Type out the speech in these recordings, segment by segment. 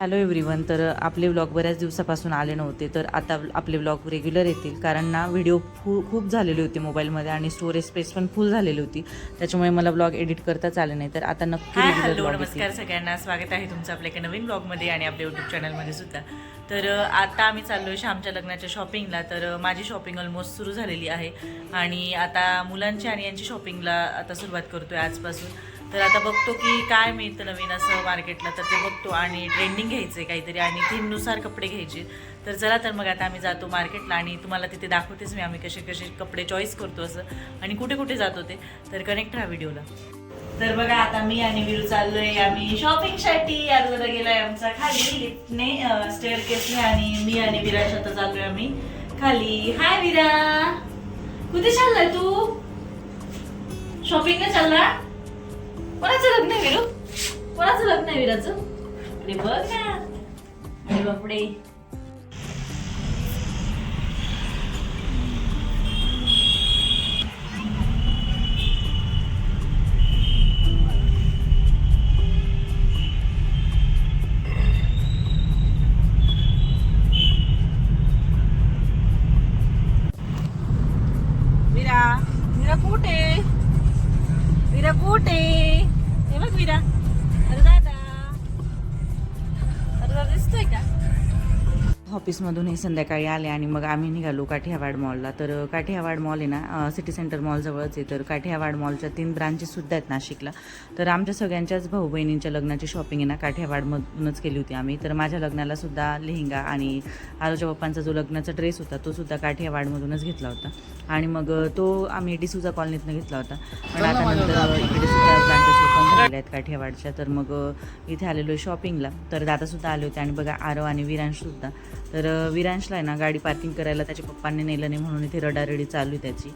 Hello everyone तर आपले vlog बऱ्याच दिवसापासून आले नव्हते तर आता आपले व्लॉग रेग्युलर येतील. कारण ना व्हिडिओ फू खूप झालेली होती मोबाईलमध्ये आणि स्टोरेज स्पेस पण फुल झालेली होती. त्याच्यामुळे मला व्लॉग एडिट करताच आले नाही. तर आता नक्की हॅलो नमस्कार सगळ्यांना. स्वागत आहे तुमचं आपल्या एका नवीन ब्लॉगमध्ये आणि आपल्या यूट्यूब चॅनलमध्ये सुद्धा. तर आता आम्ही चाललो आहे श्यामच्या लग्नाच्या शॉपिंगला तर माझी शॉपिंग ऑलमोस्ट सुरू झालेली आहे. आणि आता मुलांची आणि यांची शॉपिंगला आता सुरुवात करतोय आजपासून. तर आता बघतो की काय मिळतं नवीन असं मार्केटला. तर ते बघतो आणि ट्रेंडिंग घ्यायचं आहे काहीतरी आणि थीमनुसार कपडे घ्यायचे. तर चला तर मग आता आम्ही जातो मार्केटला आणि तुम्हाला तिथे दाखवतेच मी आम्ही कसे कसे कपडे चॉईस करतो असं आणि कुठे कुठे जातो ते तर कनेक्ट राहा व्हिडिओला तर बघा आता मी आणि वीरू चाललोय. आम्ही शॉपिंगसाठी अगोदर गेलाय आमचा खाली लिफ्टने स्टेअर केसने आणि मी आणि विराज आता चाललोय आम्ही. खाली. हाय विरा. कुठे चाललाय तू? शॉपिंगला चालला? कोणाचं लग्न आहे विरू? कोणाचं लग्न आहे विराचं? अरे बघ ना. अरे बापडे ऑफिसमधून हे संध्याकाळी आले आणि मग आम्ही निघालो काठियावाड मॉलला. तर काठियावाड मॉल आहे ना सिटी सेंटर मॉल जवळच आहे. तर काठियावाड मॉलच्या तीन ब्रांचेस सुद्धा आहेत नाशिकला. तर आमच्या सगळ्यांच्याच भाऊ बहिणींच्या लग्नाची शॉपिंग आहे ना काठियावाडमधूनच केली होती आम्ही. तर माझ्या लग्नाला सुद्धा लेहंगा आणि आरोच्या पप्पांचा जो लग्नाचा ड्रेस होता तो सुद्धा काठियावाडमधूनच घेतला होता. आणि मग तो आम्ही डिसूजा कॉलनीतनं घेतला होता. पण आता नंतर इकडे सुद्धा ब्रांचेस ओपन झालेल्या आहेत काठियावाडच्या. तर मग इथे आलेलो आहे शॉपिंगला तर दादासुद्धा आले होते आणि बघा आरव आणि विरांशसुद्धा तर विरांशला आहे ना गाडी पार्किंग करायला त्याच्या पप्पांनी नेलं नाही म्हणून इथे रडारडी चालू आहे त्याची.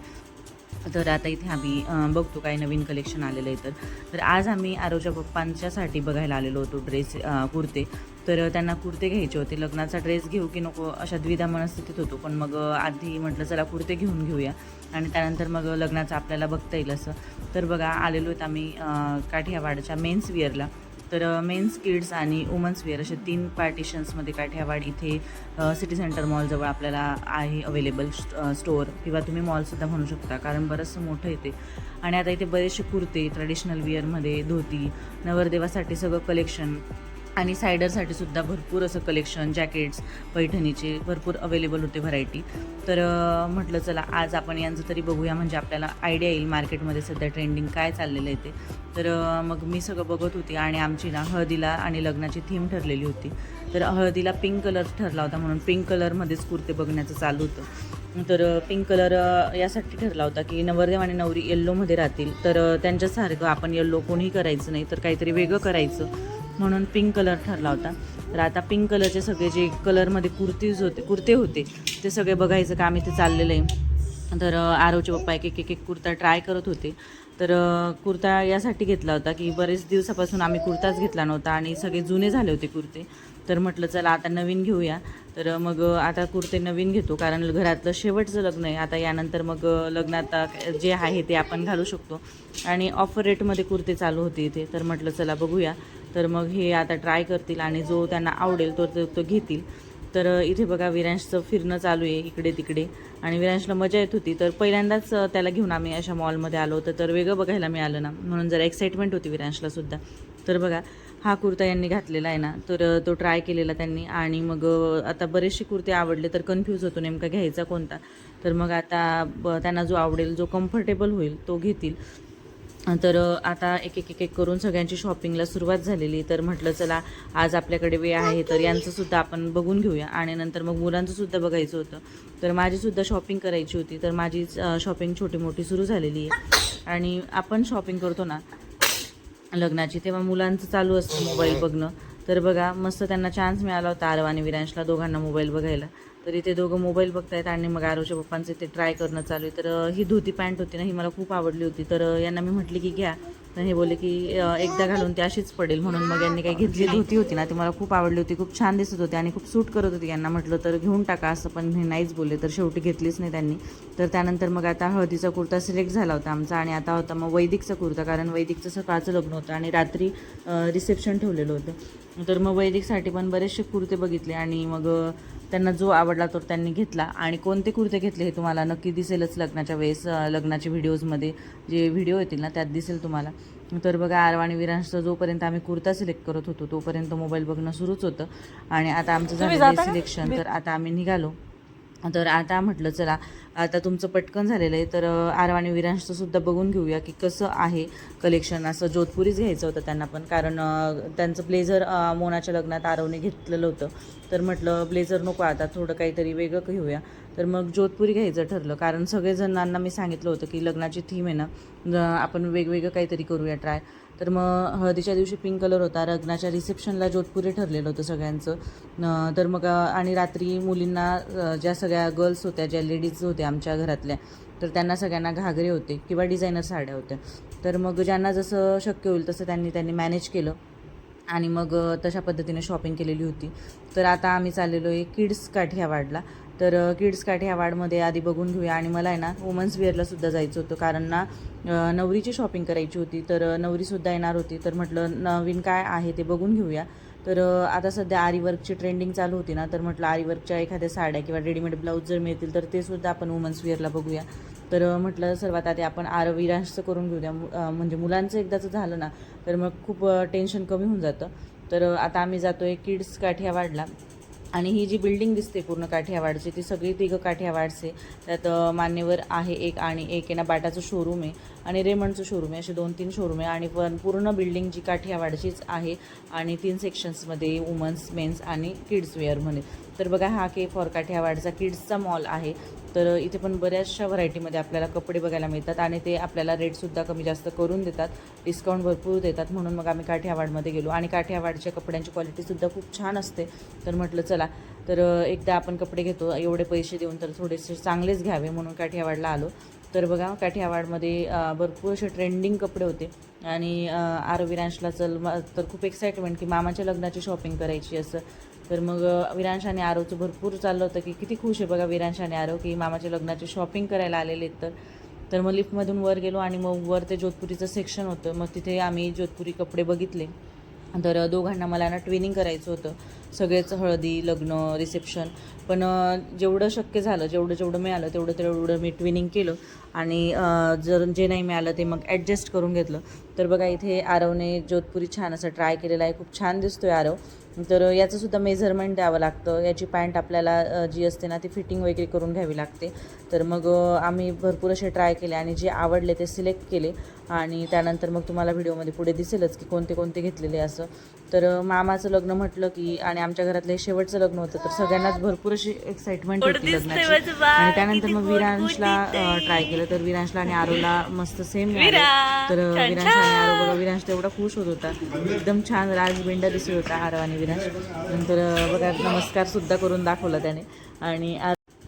तर आता इथे आम्ही बघतो काही नवीन कलेक्शन आलेलं आहे तर. तर आज आम्ही आरोच्या पप्पांच्यासाठी बघायला आलेलो होतो ड्रेस कुर्ते. तर त्यांना कुर्ते घ्यायचे होते. लग्नाचा ड्रेस घेऊ की नको अशा द्विधा मनस्थितीत होतो. पण मग आधी म्हटलं चला कुर्ते घेऊन घेऊया. आणि त्यानंतर मग लग्नाचं आपल्याला बघता येईल असं. तर बघा आलेलो आहेत आम्ही काठियावाडच्या मेन्स विअरला तर मेन्स किड्स आणि वुमन्स वेअर असे तीन पार्टिशन्समध्ये काठियावाड इथे सिटी सेंटर मॉलजवळ आपल्याला आहे अवेलेबल स्टोअर किंवा तुम्ही मॉलसुद्धा म्हणू शकता कारण बरंचसं मोठं येते आणि आता इथे बरेचसे कुर्ते ट्रेडिशनल वेअरमध्ये धोती नवरदेवासाठी सगळं कलेक्शन आणि सायडरसाठी सुद्धा भरपूर असं कलेक्शन जॅकेट्स पैठणीचे भरपूर अवेलेबल होते व्हरायटी तर म्हटलं चला आज आपण यांचं तरी बघूया म्हणजे आपल्याला आयडिया येईल मार्केटमध्ये सध्या ट्रेंडिंग काय चाललेलं आहे ते. तर मग मी सगळं बघत होती आणि आमची ना हळदीला आणि लग्नाची थीम ठरलेली होती. तर हळदीला पिंक कलर ठरला होता म्हणून पिंक कलरमध्येच कुर्ते बघण्याचं चालू होतं. तर पिंक कलर यासाठी ठरला होता की नवरदेव आणि नवरी येल्लोमध्ये राहतील. तर त्यांच्यासारखं आपण येल्लो कोणीही करायचं नाही तर काहीतरी वेगळं करायचं. म्हणून पिंक कलर ठरला होता. तर आता पिंक कलरचे सगळे जे कलरमध्ये कुर्तीज होते कुर्ते होते ते सगळे बघायचं काम इथे चाललेलं आहे. तर आरोचे पप्पा एक एक एक एक कुर्ता ट्राय करत होते. तर कुर्ता यासाठी घेतला होता की बरेच दिवसापासून आम्ही कुर्ताच घेतला नव्हता आणि सगळे जुने झाले होते कुर्ते. तर म्हटलं चला आता नवीन घेऊया. तर मग आता कुर्ते नवीन घेतो कारण घरातलं शेवटचं लग्न आहे. आता यानंतर मग लग्नात जे आहे ते आपण घालू शकतो. आणि ऑफर रेटमध्ये कुर्ते चालू होते इथे. तर म्हटलं चला बघूया. तर मग हे आता ट्राय करतील आणि जो त्यांना आवडेल तो तो घेतील. तर इथे बघा विरांशचं फिरणं चालू आहे इकडे तिकडे. आणि विरांशला मजा येत होती. तर पहिल्यांदाच त्याला घेऊन आम्ही अशा मॉलमध्ये आलो होतं. तर वेगळं बघायला मिळालं ना. म्हणून जरा एक्साइटमेंट होती विरांशला सुद्धा. तर बघा हा कुर्ता यांनी घातलेला आहे ना. तर तो ट्राय केलेला त्यांनी. आणि मग आता बरेचसे कुर्ते आवडले तर कन्फ्यूज होतो नेमका घ्यायचा कोणता. तर मग आता ब त्यांना जो आवडेल जो कम्फर्टेबल होईल तो घेतील. तर आता एक एक एक एक करून सगळ्यांची शॉपिंगला सुरुवात झालेली तर म्हटलं चला आज आपल्याकडे वेळ आहे तर यांचं सुद्धा आपण बघून घेऊया. आणि नंतर मग मुलांचं सुद्धा बघायचं होतं. तर माझी सुद्धा शॉपिंग करायची होती. तर माझी शॉपिंग छोटी मोठी सुरू झालेली आहे. आणि आपण शॉपिंग करतो ना लग्नाची तेव्हा मुलांचं चालू असतं मोबाईल बघणं. तर बघा मस्त त्यांना चान्स मिळाला होता आरव आणि विरांशला दोघांना मोबाईल बघायला. तर इथे दोघं मोबाईल बघतायत आणि मग आरोच्या पप्पांचं ते ट्राय करणं चालू आहे. तर ही धोती पॅन्ट होती ना ही मला खूप आवडली होती. तर यांना मी म्हटली की घ्या. तर हे बोलले की एकदा घालून ती अशीच पडेल म्हणून मग यांनी काही घेतली धोती होती ना ती मला खूप आवडली होती. खूप छान दिसत होती आणि खूप सूट करत होती यांना म्हटलं तर घेऊन टाका असं पण हे नाहीच बोलले. तर शेवटी घेतलीच नाही त्यांनी. तर त्यानंतर मग आता हळदीचा कुर्ता सिलेक्ट झाला होता आमचा आणि आता होता मग वैदिकचा कुर्ता कारण वैदिकचं सकाळचं लग्न होतं आणि रात्री रिसेप्शन ठेवलेलं होतं. तर मग वैदिकसाठी पण बरेचसे कुर्ते बघितले आणि मग त्यांना जो आवडला तो त्यांनी घेतला. आणि कोणते कुर्ते घेतले हे तुम्हाला नक्की दिसेलच लग्नाच्या वेळेस अं, लग्नाच्या व्हिडिओजमध्ये. जे व्हिडिओ येतील ना त्यात दिसेल तुम्हाला. तर बघा आरव आणि विरांशचा जोपर्यंत आम्ही कुर्ता सिलेक्ट करत होतो तोपर्यंत मोबाईल बघणं सुरूच होतं. आणि आता आमचं आहे सिलेक्शन. तर आता आम्ही निघालो. तर आता म्हटलं चला आता तुमचं पटकन झालेलं आहे. तर आरव आणि विरांशचं सुद्धा बघून घेऊया की कसं आहे कलेक्शन असं जोधपुरीच घ्यायचं होतं त्यांना पण कारण त्यांचं ब्लेझर मोनाच्या लग्नात आरवने घेतलेलं होतं. तर म्हटलं ब्लेझर नको आता थोडं काहीतरी वेगळं घेऊया. तर मग जोधपुरी घ्यायचं ठरलं कारण सगळेजणांना मी सांगितलं होतं की लग्नाची थीम आहे ना आपण वेगवेगळं काहीतरी करूया ट्राय तर मग हळदीच्या दिवशी पिंक कलर होता. लग्नाच्या रिसेप्शनला जोधपुरी ठरलेलं होतं सगळ्यांचं. तर मग आणि रात्री मुलींना ज्या सगळ्या गर्ल्स होत्या ज्या लेडीज होत्या आमच्या घरातल्या तर त्यांना सगळ्यांना घागरे होते किंवा डिझायनर साड्या होत्या. तर मग ज्यांना जसं शक्य होईल तसं त्यांनी त्यांनी मॅनेज केलं. आणि मग तशा पद्धतीने शॉपिंग केलेली होती. तर आता आम्ही चाललेलो आहे किड्स काठियावाडला तर अ, किड्स काठियावाडमध्ये आधी बघून घेऊया. आणि मला आहे ना वुमन्स वेअरलासुद्धा जायचं होतं. कारण ना नवरीची शॉपिंग करायची होती. तर नवरीसुद्धा येणार होती. तर म्हटलं नवीन काय आहे ते बघून घेऊया. तर आता सध्या आरीवर्कची ट्रेंडिंग चालू होती ना तर म्हटलं आरीवर्कच्या एखाद्या साड्या किंवा रेडीमेड ब्लाऊज जर मिळतील तर ते सुद्धा आपण वुमन्स वेअरला बघूया. तर म्हटलं सर्वात आधी आपण आरविरांचं करून घेऊया. द्या म्हणजे मुलांचं एकदाचं झालं ना तर मग खूप टेन्शन कमी होऊन जातं. तर आता आम्ही जातो आहे किड्स काठियावाडला आणि ही जी बिल्डिंग दिसते पूर्ण काठियावाडची ती सगळी तिघं काठियावाडचे. त्यात मान्यवर आहे एक आणि एक आहे ना बाटाचं शोरूम आहे आणि रेमंडचं शोरूम आहे. असे दोन तीन शोरूम आहे आणि पण पूर्ण बिल्डिंग जी काठियावाडचीच आहे आणि तीन सेक्शन्समध्ये वुमन्स मेन्स आणि किड्स वेअर म्हणे तर बघा हा के फॉर काठियावाडचा किड्सचा मॉल आहे. तर इथे पण बऱ्याचशा व्हरायटीमध्ये आपल्याला कपडे बघायला मिळतात आणि ते आपल्याला रेटसुद्धा कमी जास्त करून देतात. डिस्काउंट भरपूर देतात. म्हणून मग आम्ही काठियावाडमध्ये गेलो. आणि काठियावाडच्या कपड्यांची क्वालिटीसुद्धा खूप छान असते. तर म्हटलं चला तर एकदा आपण कपडे घेतो. एवढे पैसे देऊन तर थोडेसे चांगलेच घ्यावे. म्हणून काठियावाडला आलो. तर बघा काठियावाडमध्ये भरपूर असे ट्रेंडिंग कपडे होते. आणि आरवी आरो विरांशला चल तर खूप एक्साइटमेंट की मामाच्या लग्नाची शॉपिंग करायची असं. तर मग विरांश आणि आरवचं भरपूर चाललं होतं की किती खुश आहे बघा विरांश आणि आरव की मामाच्या लग्नाची शॉपिंग करायला आलेले आहेत तर. तर मग लिफ्टमधून वर गेलो आणि मग वर ते जोधपुरीचं सेक्शन होतं. मग तिथे आम्ही जोधपुरी कपडे बघितले. तर दोघांना मला ना ट्विनिंग करायचं होतं. सगळेच हळदी लग्न रिसेप्शन पण जेवढं शक्य झालं जेवढं जेवढं मिळालं तेवढं तेवढं मी ट्विनिंग केलं. आणि जर जे नाही मिळालं ते मग ॲडजस्ट करून घेतलं. तर बघा इथे आरवने जोधपुरी छान असं ट्राय केलेलं आहे. खूप छान दिसतोय आरव. तर याचंसुद्धा मेजरमेंट द्यावं लागतं. याची पॅन्ट आपल्याला जी असते ना ती फिटिंग वगैरे करून घ्यावी लागते. तर मग आम्ही भरपूर असे ट्राय केले आणि जे आवडले ते सिलेक्ट केले. आणि त्यानंतर मग तुम्हाला व्हिडिओमध्ये पुढे दिसेलच की कोणते कोणते घेतलेले असं. तर मामाचं लग्न म्हटलं की आणि आमच्या घरातलं हे शेवटचं लग्न होतं तर सगळ्यांनाच भरपूर अशी एक्साइटमेंट होती लग्नाची. आणि त्यानंतर मग विरांशला ट्राय केलं. तर विरांशला आणि आरोला मस्त सेम तर अ, विरांश आणि आरो बघा तेवढा खुश होत होता. एकदम छान राजबिंडा दिसत होता आरो आणि विरांश. नंतर बघा नमस्कार सुद्धा करून दाखवला त्याने. आणि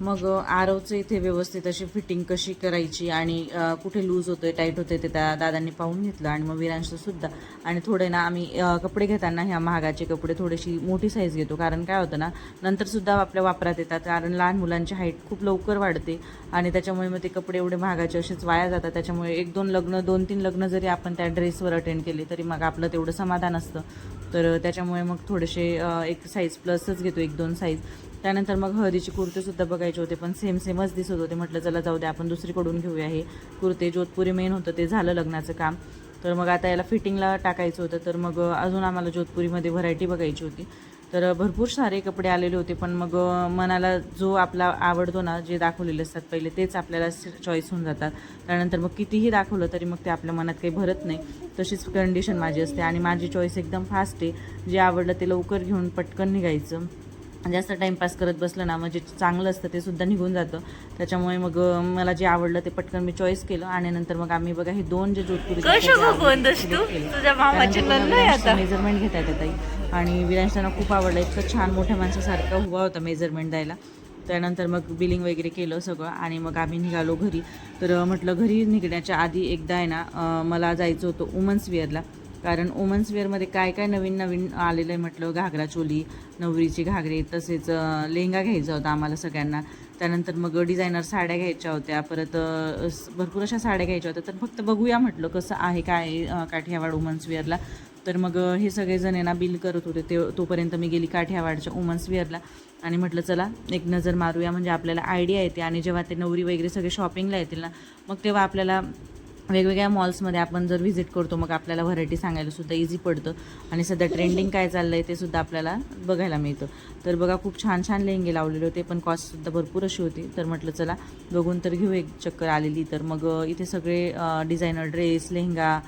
मग आरवचं इथे व्यवस्थित अशी फिटिंग कशी करायची आणि कुठे लूज होतोय टाईट होते ते त्या दादांनी पाहून घेतलं आणि मग विरांशचं सुद्धा. आणि थोडे ना आम्ही कपडे घेताना ह्या महागाचे कपडे थोडीशी मोठी साईज घेतो. कारण काय होतं ना नंतर सुद्धा आपल्या वापरात येतात. कारण लहान मुलांची हाईट खूप लवकर वाढते आणि त्याच्यामुळे मग ते कपडे एवढे महागाचे असेच वाया जातात. त्याच्यामुळे एक दोन लग्न दोन तीन लग्न जरी आपण त्या ड्रेसवर अटेंड केले तरी मग आपलं तेवढं समाधान असतं. तर त्याच्यामुळे मग थोडेसे एक साईज प्लसच घेतो एक दोन साईज त्यानंतर मग हळदीचे कुर्तेसुद्धा बघायचे होते पण सेम सेमच दिसत होते. म्हटलं चला जाऊ दे आपण दुसरीकडून घेऊया हे कुर्ते. जोधपुरी मेन होतं ते झालं लग्नाचं काम. तर मग आता याला फिटिंगला टाकायचं होतं तर मग अजून आम्हाला जोधपुरीमध्ये व्हरायटी बघायची होती. तर भरपूर सारे कपडे आलेले होते पण मग मनाला जो आपला आवडतो ना जे दाखवलेले असतात पहिले तेच आपल्याला चॉईस होऊन जातात. त्यानंतर मग कितीही दाखवलं तरी मग ते आपल्या मनात काही भरत नाही. तशीच कंडिशन माझी असते आणि माझी चॉईस एकदम फास्ट आहे. जे आवडलं ते लवकर घेऊन पटकन निघायचं. जास्त टाईमपास करत बसलं ना म्हणजे चांगलं असतं ते सुद्धा निघून जातं. त्याच्यामुळे मग मला जे आवडलं ते पटकन मी चॉईस केलं आणि नंतर मग आम्ही बघा हे दोन जे जोधपुरी मेजरमेंट घेता येते ताई. आणि विरांश त्यांना खूप आवडलं इतकं छान मोठ्या माणसासारखा उभा होता मेजरमेंट द्यायला. त्यानंतर मग बिलिंग वगैरे केलं सगळं आणि मग आम्ही निघालो घरी. तर म्हटलं घरी निघण्याच्या आधी एकदा आहे ना मला जायचं होतं वुमन्स वेअरला कारण वुमन्स वेअरमध्ये काय काय नवीन नवीन आलेलं आहे म्हटलं घागरा चोली नवरीची घागरे तसेच लेहंगा घ्यायचा होता आम्हाला सगळ्यांना. त्यानंतर मग डिझायनर साड्या घ्यायच्या होत्या परत भरपूर अशा साड्या घ्यायच्या होत्या. तर फक्त बघूया म्हटलं कसं आहे काय काठियावाड वुमन्स वेअरला तर मग हे सगळेजण आहे ना बिल करत होते ते तोपर्यंत मी गेली काठियावाडच्या वुमन्स वेअरला आणि म्हटलं चला एक नजर मारूया. म्हणजे आपल्याला आयडिया येते. आणि जेव्हा ते नवरी वगैरे सगळे शॉपिंगला येतील ना मग तेव्हा आपल्याला वेगवेगळ्या मॉल्समध्ये आपण जर व्हिजिट करतो मग आपल्याला व्हरायटी सांगायला सुद्धा इझी पडतं. आणि सध्या ट्रेंडिंग काय चाललं आहे ते सुद्धा आपल्याला बघायला मिळतं. तर बघा खूप छान छान लेंगे लावलेले होते पण कॉस्टसुद्धा भरपूर अशी होती. तर म्हटलं चला बघून तर घेऊ एक चक्कर आलेली. तर मग इथे सगळे डिझायनर ड्रेस लेहंगा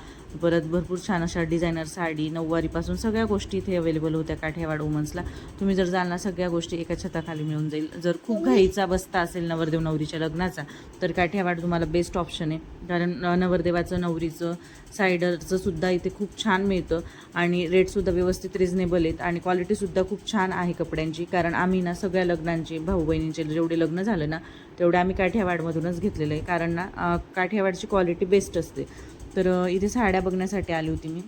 परत भरपूर छान अशा डिझायनर साडी नऊवारीपासून सगळ्या गोष्टी इथे अवेलेबल होत्या काठियावाड वुमन्सला तुम्ही जर जाल ना सगळ्या गोष्टी एका छताखाली मिळून जाईल. जर खूप घाईचा बसता असेल नवरदेव नवरीच्या लग्नाचा तर काठियावाड तुम्हाला बेस्ट ऑप्शन आहे. कारण नवरदेवाचं नवरीचं सायडरचं सुद्धा इथे खूप छान मिळतं आणि रेटसुद्धा व्यवस्थित रिझनेबल आहेत आणि क्वालिटीसुद्धा खूप छान आहे कपड्यांची. कारण आम्ही ना सगळ्या लग्नांचे भाऊ बहिणींचे जेवढे लग्न झालं ना तेवढे आम्ही काठियावाडमधूनच घेतलेलं आहे. कारण ना अ, काठियावाडची क्वालिटी बेस्ट असते. तर इथे साड्या बघण्यासाठी आली होती मी.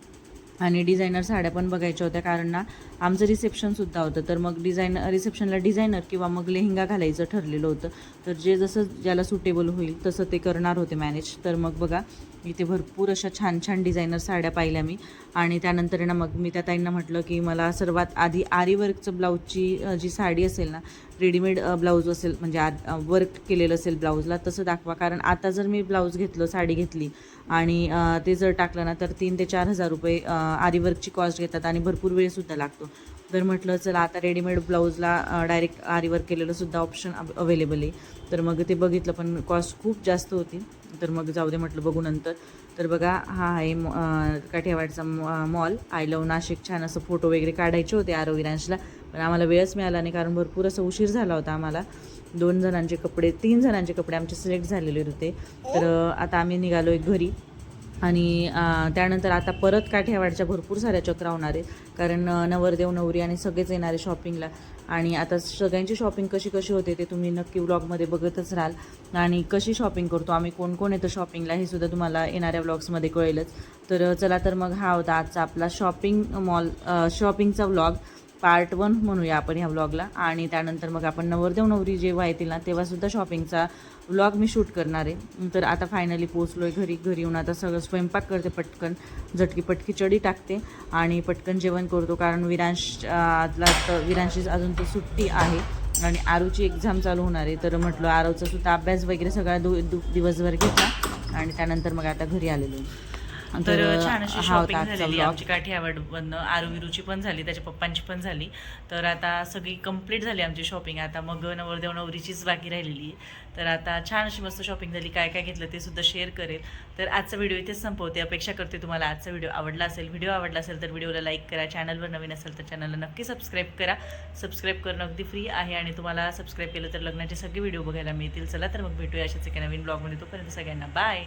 आणि डिझायनर साड्या पण बघायच्या होत्या कारण ना आमचं रिसेप्शनसुद्धा होतं. तर मग डिझायन रिसेप्शनला डिझायनर किंवा मग लेहंगा घालायचं ठरलेलं होतं. तर जे जसं ज्याला सुटेबल होईल तसं ते करणार होते मॅनेज तर मग बघा इथे भरपूर अशा छान छान डिझायनर साड्या पाहिल्या मी. आणि त्यानंतर ना मग मी त्या ताईंना म्हटलं की मला सर्वात आधी आरी वर्कचं ब्लाऊजची जी साडी असेल ना रेडीमेड ब्लाऊज असेल म्हणजे आत वर्क केलेलं असेल ब्लाऊजला तसं दाखवा. कारण आता जर मी ब्लाऊज घेतलं साडी घेतली आणि ते जर टाकलं ना तर तीन ते चार हजार रुपये आरी वर्कची कॉस्ट घेतात आणि भरपूर वेळसुद्धा लागतो. तर म्हटलं चला आता रेडीमेड ब्लाऊजला डायरेक्ट आरीवर केलेलंसुद्धा केलेलं सुद्धा ऑप्शन अवेलेबल आहे. तर मग ते बघितलं पण कॉस्ट खूप जास्त होती. तर मग जाऊ दे म्हटलं बघू नंतर. तर बघा हा आहे काठियावाडचा मॉल आय लव नाशिक. छान असं फोटो वगैरे काढायचे होते आरो विरांशला. पण आम्हाला वेळच मिळाला नाही कारण भरपूर असं उशीर झाला होता आम्हाला. दोन जणांचे कपडे तीन जणांचे कपडे आमचे सिलेक्ट झालेले होते. तर आता आम्ही निघालो एक घरी. आणि त्यानंतर आता परत काठियावाडच्या भरपूर साऱ्या चक्रा होणार आहेत. कारण नवरदेव नवरी आणि सगळेच येणार आहे शॉपिंगला आणि आता सगळ्यांची शॉपिंग कशी कशी होते ते तुम्ही नक्की व्लॉगमध्ये बघतच राहाल. आणि कशी शॉपिंग करतो आम्ही कोण कोण येतं शॉपिंगला हे सुद्धा तुम्हाला येणाऱ्या व्लॉग्समध्ये कळेलच. तर चला तर मग हा होता आजचा आपला शॉपिंग मॉल शॉपिंगचा व्लॉग पार्ट वन म्हणूया आपण ह्या व्लॉगला आणि त्यानंतर मग आपण नवरदेव नवरी जेव्हा येतील ना तेव्हासुद्धा शॉपिंगचा व्लॉग मी शूट करणार आहे. तर आता फायनली पोचलो आहे घरी. घरी येऊन आता सगळं स्वयंपाक करते पटकन. झटकी पटकी चडी टाकते आणि पटकन जेवण करतो कारण विरांशला तर विरांशी अजून तर सुट्टी आहे आणि आरूची एक्झाम चालू होणार आहे. तर म्हटलं आरूचा सुद्धा अभ्यास वगैरे सगळा दु दु दिवसभर घेतला आणि त्यानंतर मग आता घरी आलेलो आहे. तर छान अशी शॉपिंग झालेली. आमची काठियावाडमधनं आरुविरूची पण झाली त्याच्या पप्पांची पण झाली. तर आता सगळी कंप्लीट झाली आमची शॉपिंग आता मग नवरदेव नवरीचीच बाकी राहिलेली. तर आता छान अशी मस्त शॉपिंग झाली. काय काय घेतलं ते सुद्धा शेअर करेल. तर आजचा व्हिडिओ इथेच संपवते. अपेक्षा करते तुम्हाला आजचा व्हिडिओ आवडला असेल व्हिडिओ आवडला असेल तर व्हिडिओला लाईक करा. चॅनलवर नवीन असेल तर चॅनलला नक्की सबस्क्राईब करा. सबस्क्राईब करणं अगदी फ्री आहे आणि तुम्हाला सबस्क्राईब केलं तर लग्नाचे सगळे व्हिडिओ बघायला मिळतील. चला तर मग भेटूया अशाच एका नवीन ब्लॉगमध्ये तोपर्यंत सगळ्यांना बाय